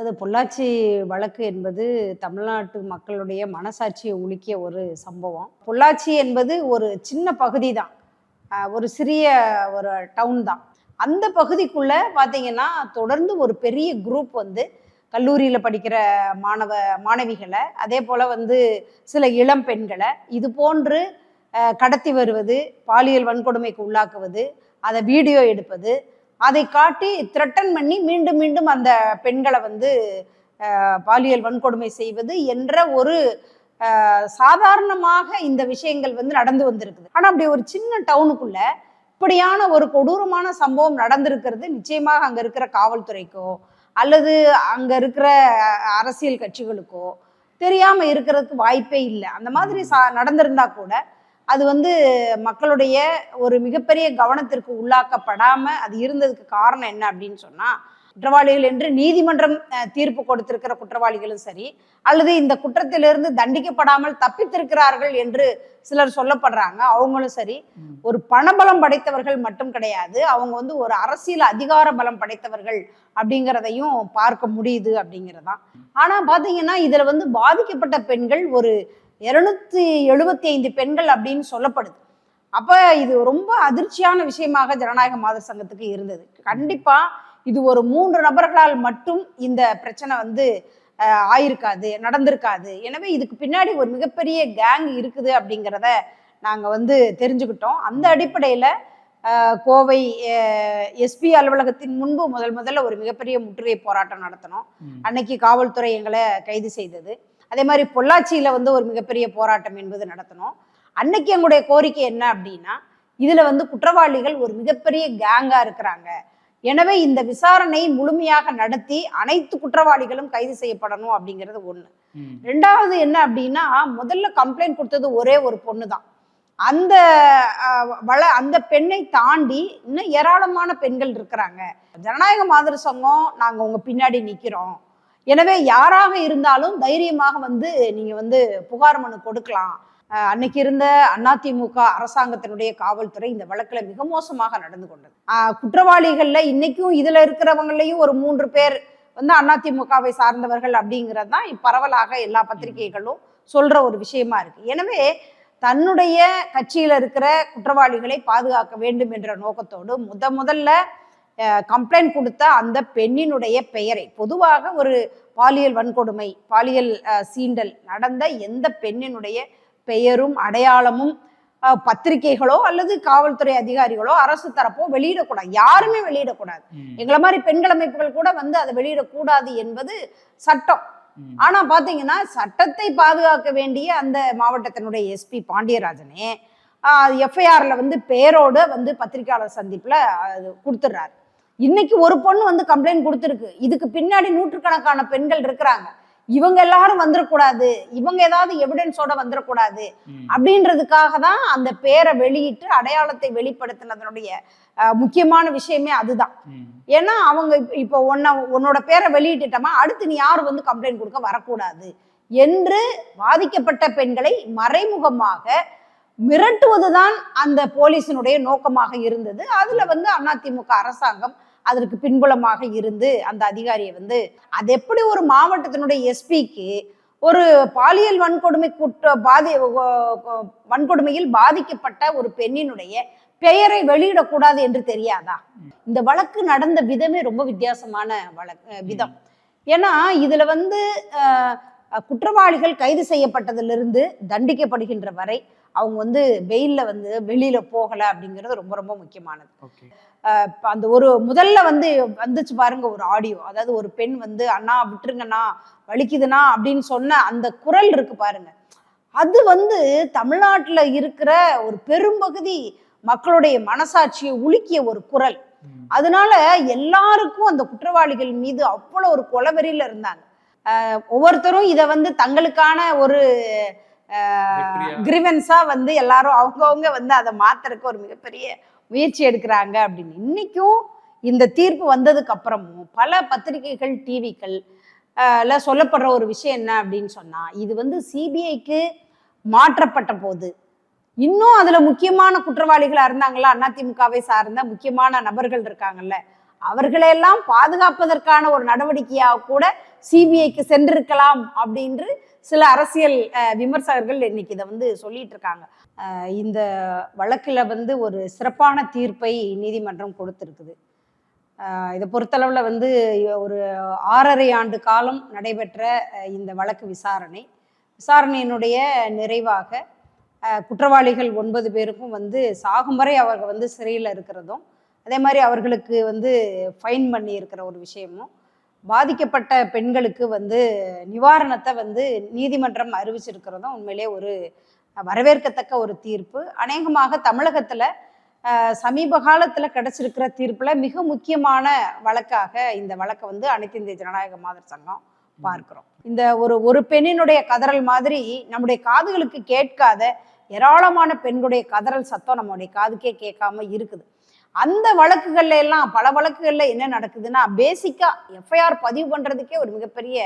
அது பொள்ளாச்சி வழக்கு என்பது தமிழ்நாட்டு மக்களுடைய மனசாட்சியை உலுக்கிய ஒரு சம்பவம். பொள்ளாச்சி என்பது ஒரு சின்ன பகுதி தான் ஒரு சிறிய ஒரு டவுன் தான். அந்த பகுதிக்குள்ள பார்த்தீங்கன்னா தொடர்ந்து ஒரு பெரிய குரூப் வந்து கல்லூரியில் படிக்கிற மாணவ மாணவிகளை அதே போல் வந்து சில இளம் பெண்களை இது போன்று கடத்தி வருவது பாலியல் வன்கொடுமைக்கு உள்ளாக்குவது அதை வீடியோ எடுப்பது அதை காட்டி த்ரெட்டன் பண்ணி மீண்டும் மீண்டும் அந்த பெண்களை வந்து பாலியல் வன்கொடுமை செய்வது என்ற ஒரு சாதாரணமாக இந்த விஷயங்கள் வந்து நடந்து வந்திருக்குது. ஆனால் அப்படி ஒரு சின்ன டவுனுக்குள்ள இப்படியான ஒரு கொடூரமான சம்பவம் நடந்திருக்கிறது. நிச்சயமாக அங்கே இருக்கிற காவல்துறைக்கோ அல்லது அங்கே இருக்கிற அரசியல் கட்சிகளுக்கோ தெரியாமல் இருக்கிறதுக்கு வாய்ப்பே இல்லை. அந்த மாதிரி சா நடந்திருந்தா கூட அது வந்து மக்களுடைய ஒரு மிகப்பெரிய கவனத்திற்கு உள்ளாக்கப்படாம அது இருந்ததுக்கு காரணம் என்ன அப்படின்னு சொன்னா குற்றவாளிகள் என்று நீதிமன்றம் தீர்ப்பு கொடுத்திருக்கிற குற்றவாளிகளும் சரி அல்லது இந்த குற்றத்திலிருந்து தண்டிக்கப்படாமல் தப்பித்திருக்கிறார்கள் என்று சிலர் சொல்லப்படுறாங்க. அவங்களும் சரி ஒரு பணபலம் படைத்தவர்கள் மட்டும் கிடையாது அவங்க வந்து ஒரு அரசியல் அதிகார பலம் படைத்தவர்கள் அப்படிங்கிறதையும் பார்க்க முடியுது அப்படிங்கிறதான். ஆனா பாத்தீங்கன்னா இதுல வந்து பாதிக்கப்பட்ட பெண்கள் ஒரு இருநூத்தி எழுபத்தி ஐந்து பெண்கள் அப்படின்னு சொல்லப்படுது. அப்ப இது ரொம்ப அதிர்ச்சியான விஷயமாக ஜனநாயக மாதர் சங்கத்துக்கு இருந்தது. கண்டிப்பா இது ஒரு மூன்று நபர்களால் மட்டும் இந்த பிரச்சனை வந்து ஆயிருக்காது நடந்திருக்காது. எனவே இதுக்கு பின்னாடி ஒரு மிகப்பெரிய கேங் இருக்குது அப்படிங்கிறத நாங்க வந்து தெரிஞ்சுக்கிட்டோம். அந்த அடிப்படையில கோவை எஸ்பி அலுவலகத்தின் முன்பு முதல் முதல்ல ஒரு மிகப்பெரிய முற்றுகை போராட்டம் நடத்தினோம் அன்னைக்கு காவல்துறை எங்களை கைது செய்தது. அதே மாதிரி பொள்ளாச்சியில வந்து ஒரு மிகப்பெரிய போராட்டம் என்பது நடத்தினோம் அன்னைக்கு எங்களுடைய கோரிக்கை என்ன அப்படின்னா இதுல வந்து குற்றவாளிகள் ஒரு மிகப்பெரிய கேங்கா இருக்கிறாங்க. எனவே இந்த விசாரணை முழுமையாக நடத்தி அனைத்து குற்றவாளிகளும் கைது செய்யப்படணும் அப்படிங்கிறது ஒண்ணு. ரெண்டாவது என்ன அப்படின்னா முதல்ல கம்ப்ளைண்ட் கொடுத்தது ஒரே ஒரு பொண்ணு தான் அந்த வள அந்த பெண்ணை தாண்டி இன்னும் ஏராளமான பெண்கள் இருக்கிறாங்க. ஜனநாயக மாதர் சங்கம் நாங்க உங்க பின்னாடி நிக்கிறோம். எனவே யாராக இருந்தாலும் தைரியமாக வந்து நீங்க வந்து புகார் மனு கொடுக்கலாம். அன்னைக்கு இருந்த அதிமுக அரசாங்கத்தினுடைய காவல்துறை இந்த வழக்குல மிக மோசமாக நடந்து கொண்டது. அஹ், குற்றவாளிகள்ல இன்னைக்கும் இதுல இருக்கிறவங்களையும் ஒரு மூன்று பேர் வந்து அதிமுகவை சார்ந்தவர்கள் அப்படிங்கிறது தான் பரவலாக எல்லா பத்திரிகைகளும் சொல்ற ஒரு விஷயமா இருக்கு. எனவே தன்னுடைய கட்சியில இருக்கிற குற்றவாளிகளை பாதுகாக்க வேண்டும் என்ற நோக்கத்தோடு முத முதல்ல கம்ப்ளைண்ட் கொடுத்த அந்த பெண்ணினுடைய பெயரை. பொதுவாக ஒரு பாலியல் வன்கொடுமை பாலியல் சீண்டல் நடந்த எந்த பெண்ணினுடைய பெயரும் அடையாளமும் பத்திரிகைகளோ அல்லது காவல்துறை அதிகாரிகளோ அரசு தரப்போ வெளியிடக்கூடாது. யாருமே வெளியிடக்கூடாது. எங்களை மாதிரி பெண்கள் அமைப்புகள் கூட வந்து அதை வெளியிடக்கூடாது என்பது சட்டம். ஆனா பாத்தீங்கன்னா சட்டத்தை பாதுகாக்க வேண்டிய அந்த மாவட்டத்தினுடைய எஸ்பி பாண்டியராஜனே எஃப்ஐஆர்ல வந்து பேரோட வந்து பத்திரிகையாளர் சந்திப்புல அது கொடுத்துடுறாரு. இன்னைக்கு ஒரு பொண்ணு வந்து கம்ப்ளைண்ட் கொடுத்துருக்கு. இதுக்கு பின்னாடி நூற்றுக்கணக்கான பெண்கள் இருக்கிறாங்க. இவங்க எல்லாரும் வந்துடக்கூடாது இவங்க ஏதாவது எவிடன்ஸோட வந்துடக்கூடாது அப்படின்றதுக்காக தான் அந்த பேரை வெளியிட்டு அடையாளத்தை வெளிப்படுத்தினதனுடைய முக்கியமான விஷயமே அதுதான். ஏன்னா அவங்க இப்ப- இப்போ உன்னை உன்னோட பேரை வெளியிட்டுட்டமா அடுத்து நீ யாரும் வந்து கம்ப்ளைண்ட் கொடுக்க வரக்கூடாது என்று பாதிக்கப்பட்ட பெண்களை மறைமுகமாக மிரட்டுவதுதான் அந்த போலீசினுடைய நோக்கமாக இருந்தது. அதுல வந்து அதிமுக அரசாங்கம் அதற்கு பின்புலமாக இருந்து அந்த அதிகாரியை வந்து அது எப்படி ஒரு மாவட்டத்தினுடைய எஸ்பிக்கு ஒரு பாலியல் வன்கொடுமை குற்ற பாதி வன்கொடுமையில் பாதிக்கப்பட்ட ஒரு பெண்ணினுடைய பெயரை வெளியிடக்கூடாது என்று தெரியாதா? இந்த வழக்கு நடந்த விதமே ரொம்ப வித்தியாசமான வழக்கு விதம். ஏன்னா இதுல வந்து குற்றவாளிகள் கைது செய்யப்பட்டதிலிருந்து தண்டிக்கப்படுகின்ற வரை அவங்க வந்து வெயில்ல வந்து வெளியில போகல அப்படிங்கிறது ரொம்ப ரொம்ப முக்கியமானது. அந்த ஒரு முதல்ல வந்து வந்துச்சு பாருங்க ஒரு ஆடியோ. அதாவது ஒரு பெண் வந்து அண்ணா விட்டுருங்கண்ணா வலிக்குதுண்ணா அப்படின்னு சொன்ன அந்த குரல் இருக்கு பாருங்க. அது வந்து தமிழ்நாட்டுல இருக்கிற ஒரு பெரும்பகுதி மக்களுடைய மனசாட்சியை உலுக்கிய ஒரு குரல். அதனால எல்லாருக்கும் அந்த குற்றவாளிகள் மீது அவ்வளவு ஒரு கொலவெறியில இருந்தாங்க. அஹ் ஒவ்வொருத்தரும் இதை வந்து தங்களுக்கான ஒரு வெற்றியா? கிரிவன்ஸா வந்து எல்லாரும் அவங்கவுங்க வந்து அதை மாத்துறதுக்கு ஒரு மிகப்பெரிய முயற்சி எடுக்கிறாங்க அப்படின்னு இன்னைக்கும் இந்த தீர்ப்பு வந்ததுக்கு அப்புறமும் பல பத்திரிகைகள் டிவிக்கள் சொல்லப்படுற ஒரு விஷயம் என்ன அப்படின்னு சொன்னா இது வந்து சிபிஐக்கு மாற்றப்பட்ட போது இன்னும் அதுல முக்கியமான குற்றவாளிகளா இருந்தாங்களா அதிமுகவை சார்ந்த முக்கியமான நபர்கள் இருக்காங்கல்ல அவர்களையெல்லாம் பாதுகாப்பதற்கான ஒரு நடவடிக்கையாக கூட சிபிஐக்கு சென்றிருக்கலாம் அப்படின்று சில அரசியல் விமர்சகர்கள் இன்னைக்கு இதை வந்து சொல்லிட்டு இருக்காங்க. இந்த வழக்கில் வந்து ஒரு சிறப்பான தீர்ப்பை நீதிமன்றம் கொடுத்துருக்குது. இதை பொறுத்தளவில் வந்து ஒரு ஆறரை ஆண்டு காலம் நடைபெற்ற இந்த வழக்கு விசாரணை. விசாரணையினுடைய நிறைவாக குற்றவாளிகள் ஒன்பது பேருக்கும் வந்து சாகும் வரை அவர்கள் வந்து சிறையில் இருக்கிறதும் அதே மாதிரி அவர்களுக்கு வந்து ஃபைன் பண்ணி இருக்கிற ஒரு விஷயமும் பாதிக்கப்பட்ட பெண்களுக்கு வந்து நிவாரணத்தை வந்து நீதிமன்றம் அறிவிச்சிருக்கிறதும் உண்மையிலே ஒரு வரவேற்கத்தக்க ஒரு தீர்ப்பு. அநேகமாக தமிழகத்தில் சமீப காலத்தில் கிடச்சிருக்கிற தீர்ப்பில் மிக முக்கியமான வழக்காக இந்த வழக்கை வந்து அனைத்து இந்திய ஜனநாயக மாதர் சங்கம் பார்க்கிறோம். இந்த ஒரு ஒரு பெண்ணினுடைய கதறல் மாதிரி நம்முடைய காதுகளுக்கு கேட்காத ஏராளமான பெண்களுடைய கதறல் சத்தம் நம்முடைய காதுக்கே கேட்காம இருக்குது. அந்த வழக்குகள்ல எல்லாம் பல வழக்குகள்ல என்ன நடக்குதுன்னா பேசிக்கா எஃப்ஐஆர் பதிவு பண்றதுக்கே ஒரு மிகப்பெரிய.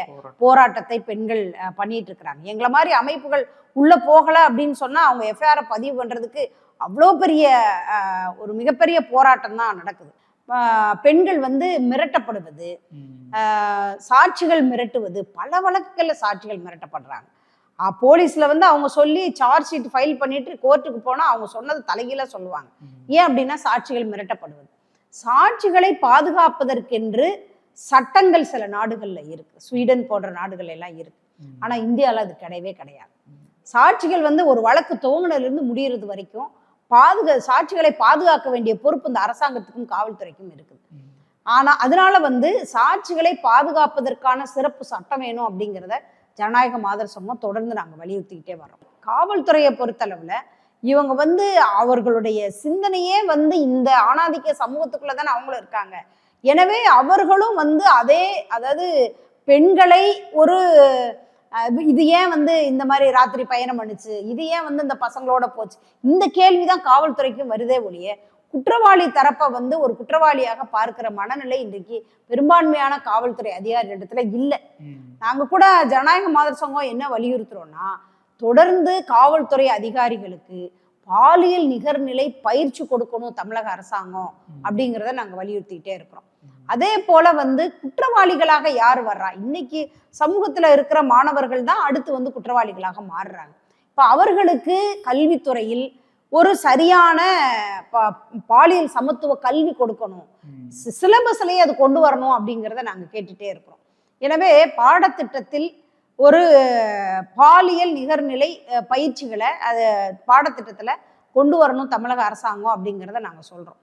போராட்டத்தை பெண்கள் பண்ணிட்டு இருக்கிறாங்க. எங்களை மாதிரி அமைப்புகள் உள்ள போகல அப்படின்னு சொன்னா அவங்க எஃப்ஐஆர் பதிவு பண்றதுக்கு அவ்வளோ பெரிய ஒரு மிகப்பெரிய போராட்டம் தான் நடக்குது. பெண்கள் வந்து மிரட்டப்படுவது சாட்சிகள் மிரட்டுவது பல வழக்குகளில் சாட்சிகள் மிரட்டப்படுறாங்க. போலீஸ்ல வந்து அவங்க சொல்லி சார்ஜ் ஷீட் ஃபைல் பண்ணிட்டு கோர்ட்டுக்கு போனா அவங்க சொன்னது தலைகீழ சொல்லுவாங்க. ஏன் அப்படின்னா சாட்சிகள் மிரட்டப்படுவது சாட்சிகளை பாதுகாப்பதற்கென்று சட்டங்கள் சில நாடுகள்ல இருக்கு ஸ்வீடன் போன்ற நாடுகள் எல்லாம் இருக்கு ம். ஆனா இந்தியால அது கிடையவே கிடையாது சாட்சிகள் வந்து ஒரு வழக்கு துவங்குனதுல இருந்து முடியறது வரைக்கும் பாதுகா சாட்சிகளை பாதுகாக்க வேண்டிய பொறுப்பு இந்த அரசாங்கத்துக்கும் காவல்துறைக்கும் இருக்குது ம். ஆனா அதனால வந்து சாட்சிகளை பாதுகாப்பதற்கான சிறப்பு சட்டம் வேணும் அப்படிங்கிறத ஜனநாயக மாதர் சங்கம் தொடர்ந்து நாங்கள் வலியுறுத்திக்கிட்டே வர்றோம். காவல்துறையை பொறுத்தளவில் இவங்க வந்து அவர்களுடைய சிந்தனையே வந்து இந்த ஆணாதிக்க சமூகத்துக்குள்ள தானே அவங்களும் இருக்காங்க. எனவே அவர்களும் வந்து அதே அதாவது பெண்களை ஒரு இது ஏன் வந்து இந்த மாதிரி ராத்திரி பயணம் பண்ணுச்சு? இது ஏன் வந்து இந்த பசங்களோட போச்சு? இந்த கேள்விதான் காவல்துறைக்கும் வருதே ஒழிய குற்றவாளி தரப்பை வந்து ஒரு குற்றவாளியாக பார்க்கிற மனநிலை இன்றைக்கு பெரும்பான்மையான காவல்துறை அதிகாரிகளிடத்துல இல்லை. ம். நாங்க கூட ஜனநாயக மாதர் சங்கம் என்ன வலியுறுத்துறோம்னா தொடர்ந்து காவல்துறை அதிகாரிகளுக்கு பாலியல் நிகர்நிலை பயிற்சி கொடுக்கணும் தமிழக அரசாங்கம் அப்படிங்கிறத நாங்க வலியுறுத்திக்கிட்டே இருக்கிறோம். அதே போல வந்து குற்றவாளிகளாக யார் வர்றா? இன்னைக்கு சமூகத்துல இருக்கிற மாணவர்கள் தான் அடுத்து வந்து குற்றவாளிகளாக மாறுறாங்க. இப்ப அவர்களுக்கு கல்வித்துறையில் ஒரு சரியான பாலியல் சமத்துவ கல்வி கொடுக்கணும். சிலபஸ்லயே அது கொண்டு வரணும் அப்படிங்கிறத நாங்க கேட்டுட்டே இருக்கிறோம். எனவே பாடத்திட்டத்தில் ஒரு பாலியல் நிகர்நிலை பயிற்சிகளை அது பாடத்திட்டத்துல கொண்டு வரணும் தமிழக அரசாங்கம் அப்படிங்கிறத நாங்க சொல்றோம்.